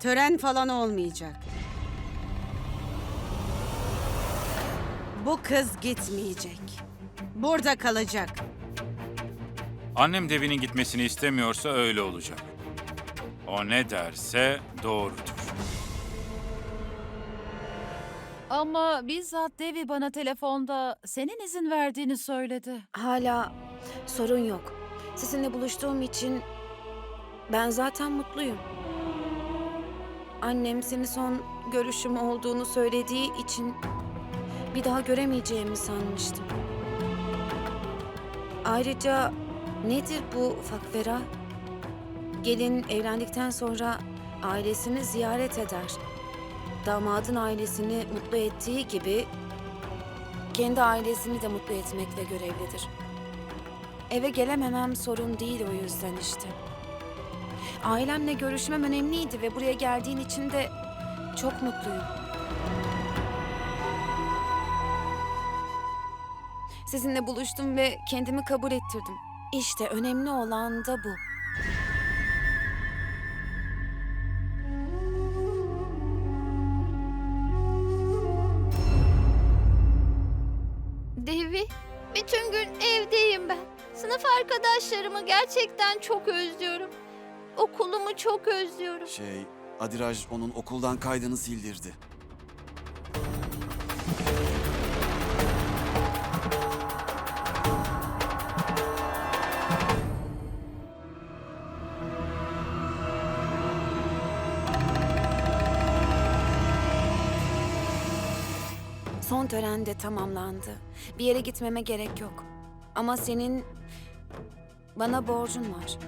Tören falan olmayacak. Bu kız gitmeyecek. Burada kalacak. Annem Devi'nin gitmesini istemiyorsa öyle olacak. O ne derse doğrudur. Ama bizzat Devi bana telefonda senin izin verdiğini söyledi. Hala sorun yok. Sizinle buluştuğum için ben zaten mutluyum. Annem seni son görüşüm olduğunu söylediği için bir daha göremeyeceğimi sanmıştım. Ayrıca nedir bu fakvera? Gelin evlendikten sonra ailesini ziyaret eder. Damadın ailesini mutlu ettiği gibi kendi ailesini de mutlu etmekle görevlidir. Eve gelememem sorun değil o yüzden işte. Ailemle görüşmem önemliydi ve buraya geldiğin için de çok mutluyum. Sizinle buluştum ve kendimi kabul ettirdim. İşte önemli olan da bu. Devi, bütün gün evdeyim ben. Sınıf arkadaşlarımı gerçekten çok özlüyorum. Okulumu çok özlüyorum. Şey, Adiraj onun okuldan kaydını sildirdi. Son tören de tamamlandı. Bir yere gitmeme gerek yok. Ama senin bana borcun var.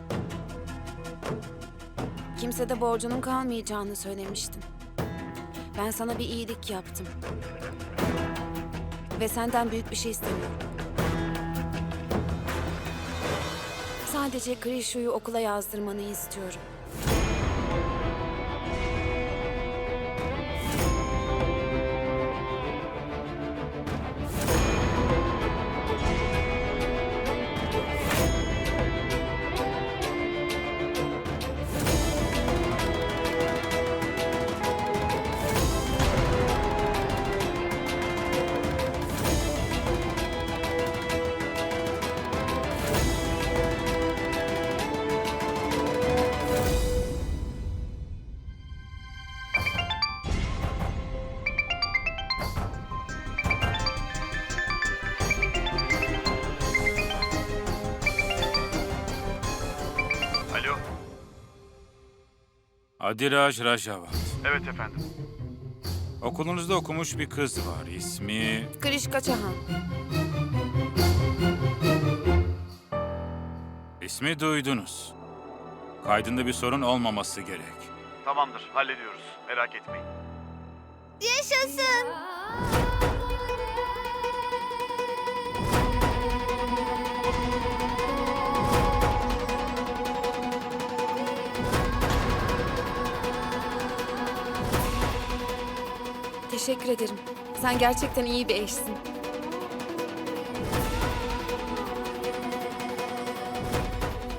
Kimse de borcunun kalmayacağını söylemiştin. Ben sana bir iyilik yaptım. Ve senden büyük bir şey istemiyorum. Sadece Krishu'yu okula yazdırmanı istiyorum. Adiraj Rajavat. Evet efendim. Okulunuzda okumuş bir kız var. İsmi... Krishka Çahan. ismi duydunuz. Kaydında bir sorun olmaması gerek. Tamamdır. Hallediyoruz. Merak etmeyin. Yaşasın. Teşekkür ederim. Sen gerçekten iyi bir eşsin.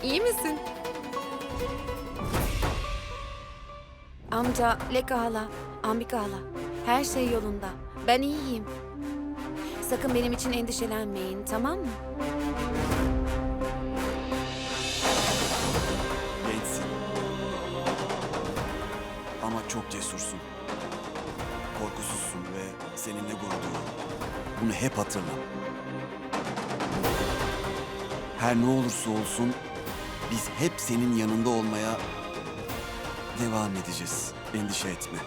İyi misin? Amca, Leka hala, Ambika hala. Her şey yolunda. Ben iyiyim. Sakın benim için endişelenmeyin, tamam mı? Gençsin. Ama çok cesursun. Korkusuzsun ve seninle gurur. Bunu hep hatırla. Her ne olursa olsun biz hep senin yanında olmaya devam edeceğiz. Endişe etme.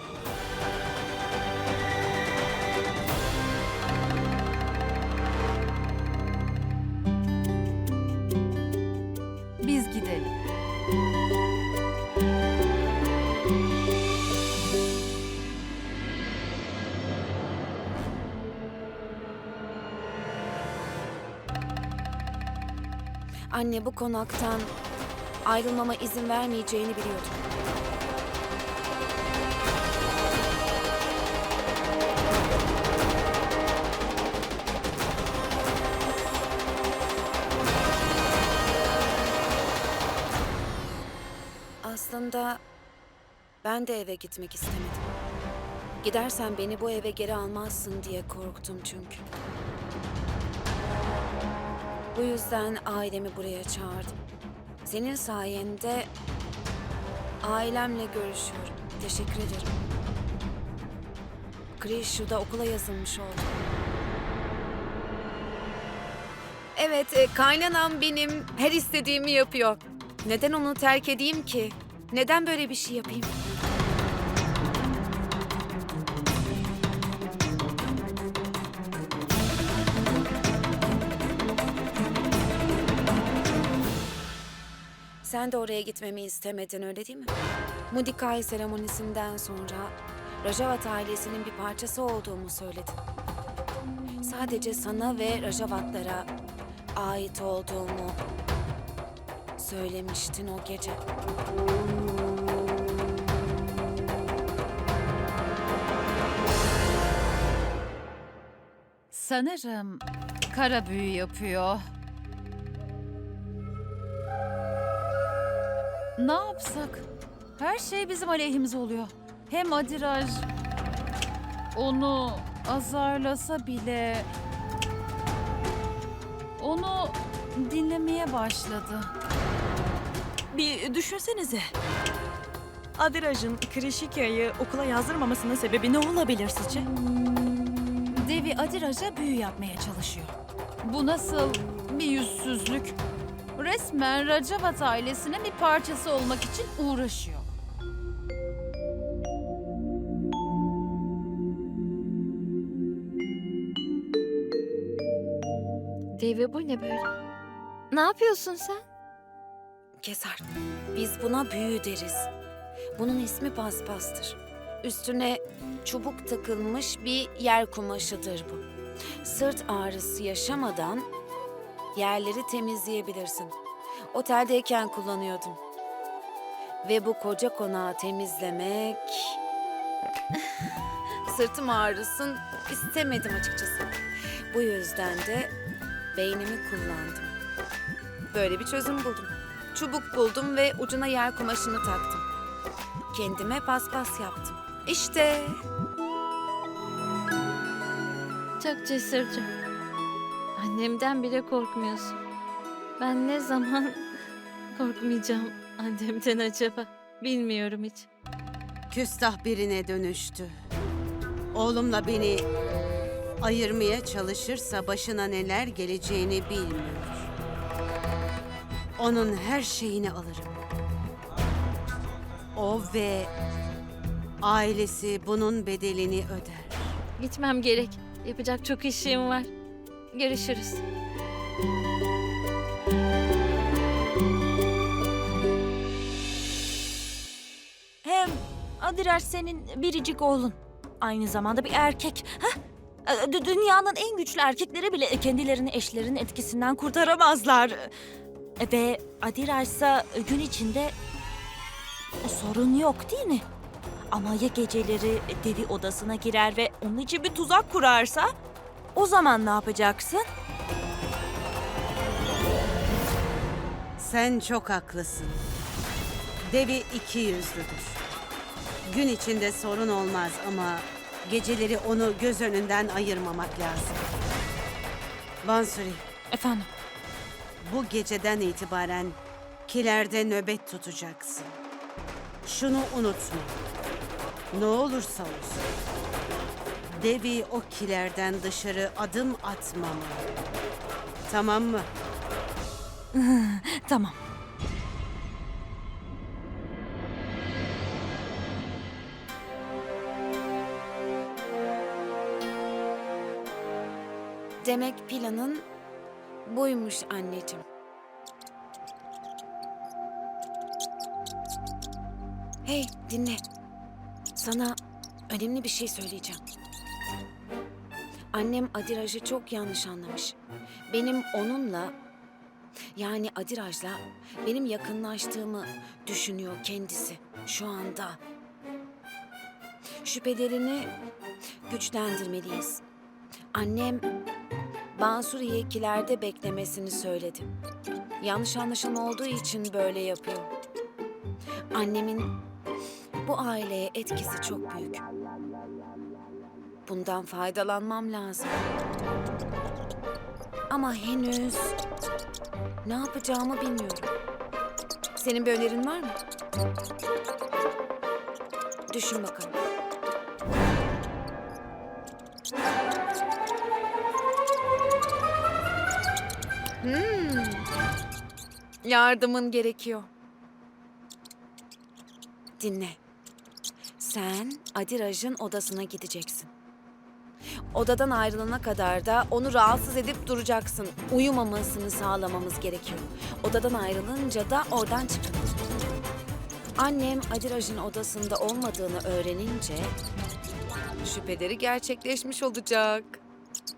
Anne bu konaktan ayrılmama izin vermeyeceğini biliyordum. Aslında Ben de eve gitmek istemedim. Gidersen beni bu eve geri almazsın diye korktum çünkü. Bu yüzden ailemi buraya çağırdım. Senin sayende ailemle görüşüyorum. Teşekkür ederim. Krish da okula yazılmış oldu. Evet, e, kaynanam benim her istediğimi yapıyor. Neden onu terk edeyim ki? Neden böyle bir şey yapayım? Sen de oraya gitmemi istemedin öyle değil mi? Mudikai seremonisinden sonra Rajavat ailesinin bir parçası olduğumu söyledin. Sadece sana ve Rajavatlara ait olduğumu söylemiştin o gece. Sanırım kara büyü yapıyor. Yapsak? Her şey bizim aleyhimize oluyor. Hem Adiraj onu azarlasa bile onu dinlemeye başladı. Bir düşünsenize. Adiraj'ın Krişika'yı okula yazdırmamasının sebebi ne olabilir sizce? Devi Adiraj'a büyü yapmaya çalışıyor. Bu nasıl bir yüzsüzlük? Resmen Rajavat ailesinin bir parçası olmak için uğraşıyor. Devi bu ne böyle? Ne yapıyorsun sen? Keser. Biz buna büyü deriz. Bunun ismi paspastır. Üstüne çubuk takılmış bir yer kumaşıdır bu. Sırt ağrısı yaşamadan yerleri temizleyebilirsin. Oteldeyken kullanıyordum. Ve bu koca konağı temizlemek... Sırtım ağrısın istemedim açıkçası. Bu yüzden de beynimi kullandım. Böyle bir çözüm buldum. Çubuk buldum ve ucuna yer kumaşını taktım. Kendime paspas yaptım. İşte Çok cesurca. Annemden bile korkmuyorsun. Ben ne zaman korkmayacağım annemden acaba? Bilmiyorum hiç. Küstah birine dönüştü. Oğlumla beni ayırmaya çalışırsa başına neler geleceğini bilmiyor. Onun her şeyini alırım. O ve ailesi bunun bedelini öder. Gitmem gerek. Yapacak çok işim var. Görüşürüz. Hem Adiraj senin biricik oğlun. Aynı zamanda bir erkek. Hah? Ee, dü- Dünyanın en güçlü erkekleri bile kendilerini eşlerinin etkisinden kurtaramazlar. Ve Adiraj ise gün içinde sorun yok değil mi? Ama ya geceleri devi odasına girer ve onun için bir tuzak kurarsa? O zaman ne yapacaksın? Sen çok haklısın. Devi iki yüzlüdür. Gün içinde sorun olmaz ama geceleri onu göz önünden ayırmamak lazım. Bansuri, Efendim? bu geceden itibaren kilerde nöbet tutacaksın. Şunu unutma. Ne olursa olsun. Devi o kilerden dışarı adım atmamalı. Tamam mı? Tamam. demek planın buymuş anneciğim. Hey dinle. Sana önemli bir şey söyleyeceğim. Annem Adiraj'ı çok yanlış anlamış. Benim onunla yani Adiraj'la benim yakınlaştığımı düşünüyor kendisi şu anda. Şüphelerini güçlendirmeliyiz. Annem Bansuri'yi kilerde beklemesini söyledi. Yanlış anlaşılma olduğu için böyle yapıyor. Annemin Bu aileye etkisi çok büyük. Bundan faydalanmam lazım. Ama henüz ne yapacağımı bilmiyorum. Senin bir önerin var mı? Düşün bakalım. Hmm. Yardımın gerekiyor. Dinle. Sen Adiraj'ın odasına gideceksin. Odadan ayrılana kadar da onu rahatsız edip duracaksın. Uyumamasını sağlamamız gerekiyor. Odadan ayrılınca da oradan çıkın. Annem Adiraj'ın odasında olmadığını öğrenince şüpheleri gerçekleşmiş olacak.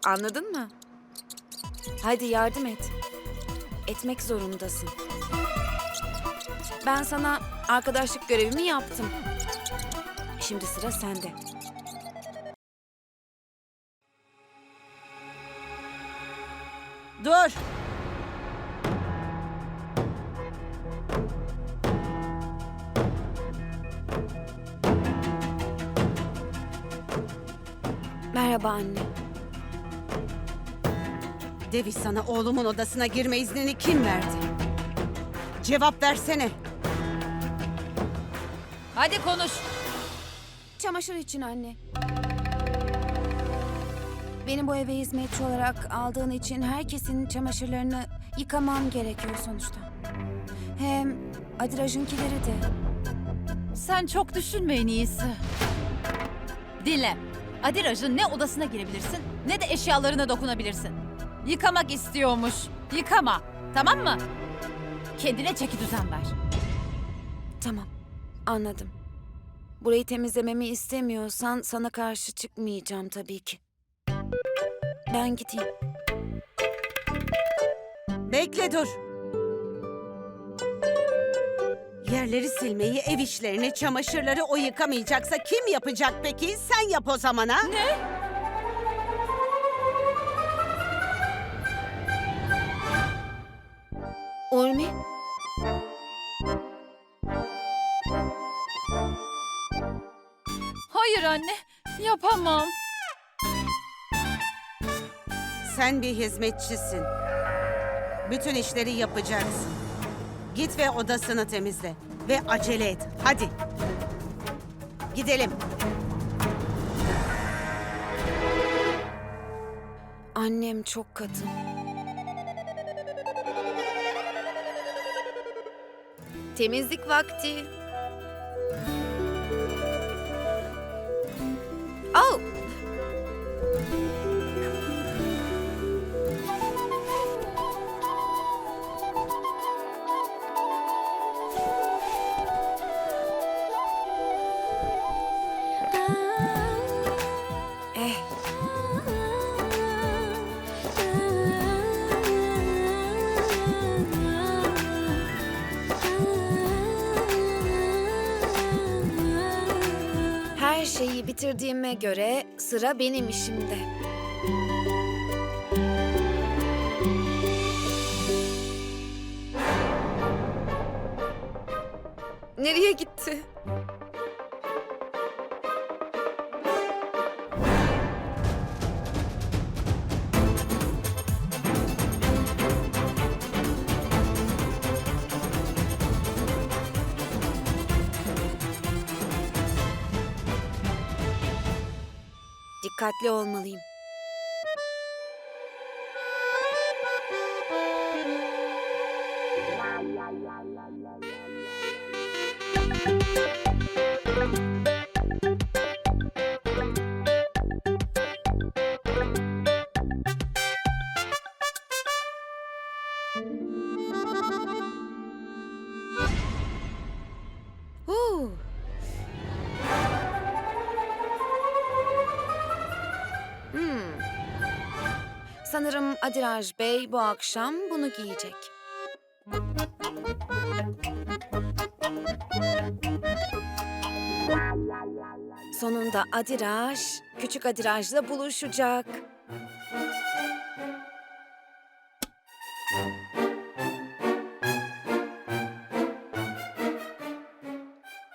Anladın mı? Hadi yardım et. Etmek zorundasın. Ben sana arkadaşlık görevimi yaptım. Şimdi sıra sende. Dur. Merhaba anne. Devi sana oğlumun odasına girme iznini kim verdi? Cevap versene. Hadi konuş. Çamaşır için anne. Beni bu eve hizmetçi olarak aldığın için herkesin çamaşırlarını yıkamam gerekiyor sonuçta. Hem Adiraj'ınkileri de. Sen çok düşünme en iyisi. Dinle. Adiraj'ın ne odasına girebilirsin ne de eşyalarına dokunabilirsin. Yıkamak istiyormuş. Yıkama. Tamam mı? Kendine çeki düzen ver. Tamam, anladım. Burayı temizlememi istemiyorsan sana karşı çıkmayacağım tabii ki. Ben gideyim. Bekle dur. Yerleri silmeyi, ev işlerini, çamaşırları o yıkamayacaksa kim yapacak peki? Sen yap o zaman ha? Ne? Sen bir hizmetçisin. Bütün işleri yapacaksın. Git ve odasını temizle. Ve acele et. Hadi. Gidelim. annem çok katı. Temizlik vakti. Au! Şeyi bitirdiğime göre sıra benim işimde. Nereye gitti? Dikkatli olmalıyım. Adiraj Bey bu akşam bunu giyecek. Sonunda Adiraj, küçük Adiraj'la buluşacak.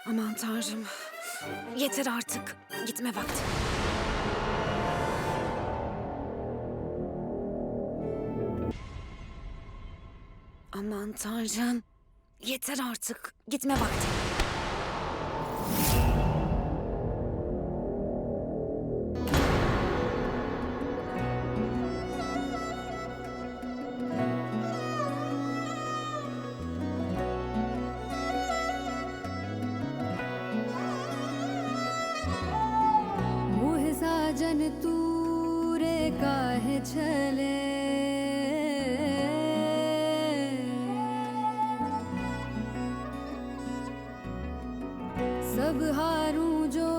Aman tanrım. Yeter artık. Gitme vakti. Tanrım. Yeter artık. Gitme vakti. सब हारू जो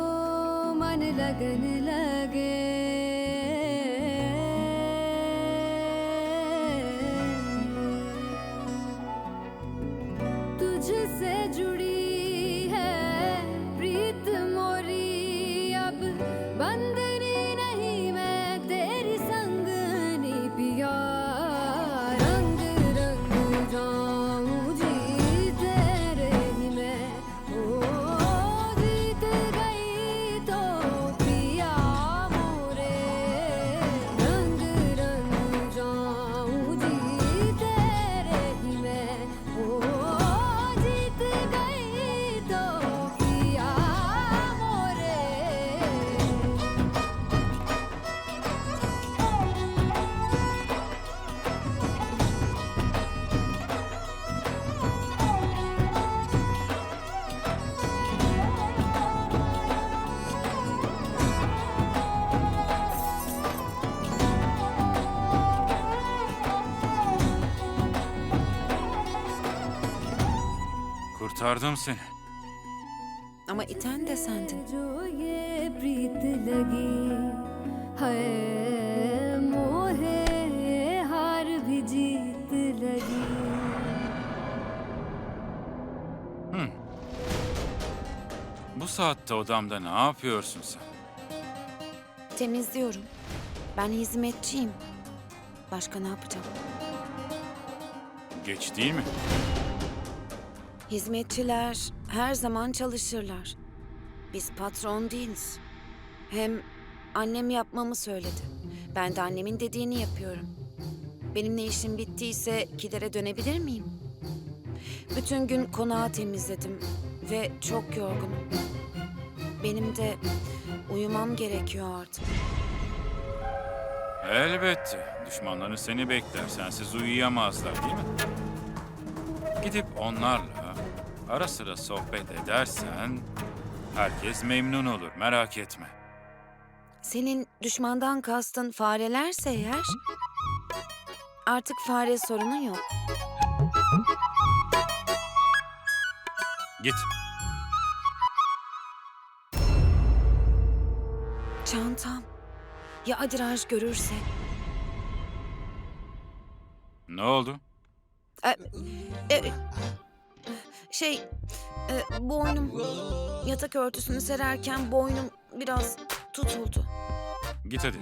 मन लगन लगे। तुझसे जुड़ी है प्रीत मोरी अब बंदनी Kurtardım seni. Ama iten de sendin. Hmm. Bu saatte odamda ne yapıyorsun sen? Temizliyorum. Ben hizmetçiyim. Başka ne yapacağım? Geç değil mi? Hizmetçiler her zaman çalışırlar. Biz patron değiliz. Hem annem yapmamı söyledi. Ben de annemin dediğini yapıyorum. Benimle işim bittiyse kilere dönebilir miyim? Bütün gün konağı temizledim ve çok yorgunum. Benim de uyumam gerekiyor artık. Elbette. Düşmanların seni bekler. Sensiz uyuyamazlar değil mi? Gidip onlarla ara sıra sohbet edersen herkes memnun olur. Merak etme. Senin düşmandan kastın farelerse eğer... Artık fare sorunun yok. Git. Çantam. Ya Adiraj görürse? Ne oldu? E, e, şey, e, boynum yatak örtüsünü sererken boynum biraz tutuldu. Git hadi.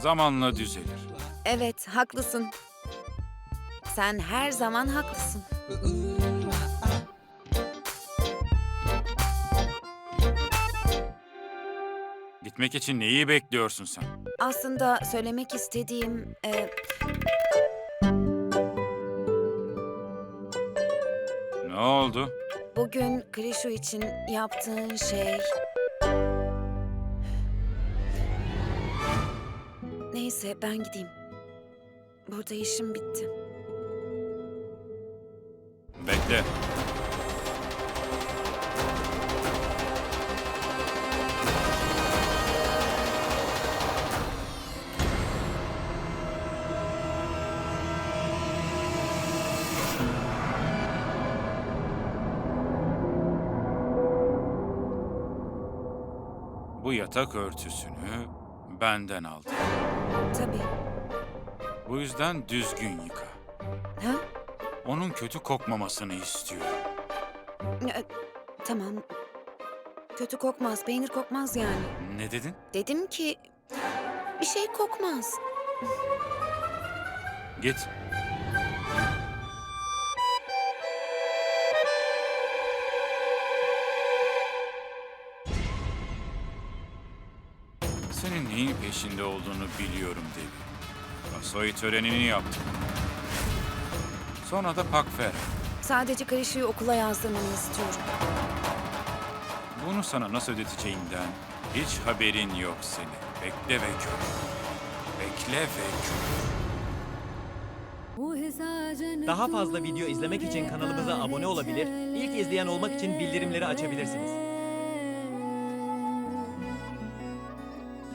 Zamanla düzelir. Evet, haklısın. Sen her zaman haklısın. Gitmek için neyi bekliyorsun sen? Aslında söylemek istediğim e, oldu? bugün Krishu için yaptığın şey... Neyse ben gideyim. Burada işim bitti. Bekle. Bu yatak örtüsünü benden aldım. Tabii. Bu yüzden düzgün yıka. Ha? Onun kötü kokmamasını istiyorum. E, tamam. Kötü kokmaz, peynir kokmaz yani. Ne dedin? Dedim ki bir şey kokmaz. Git. Neyin peşinde olduğunu biliyorum Devi. Vasoi törenini yaptım. Sonra da Pakfer. Sadece Karişi'yi okula yazdırmanı istiyorum. Bunu sana nasıl ödeteceğimden hiç haberin yok senin. Bekle ve gör. Bekle ve gör. Daha fazla video izlemek için kanalımıza abone olabilir, ilk izleyen olmak için bildirimleri açabilirsiniz.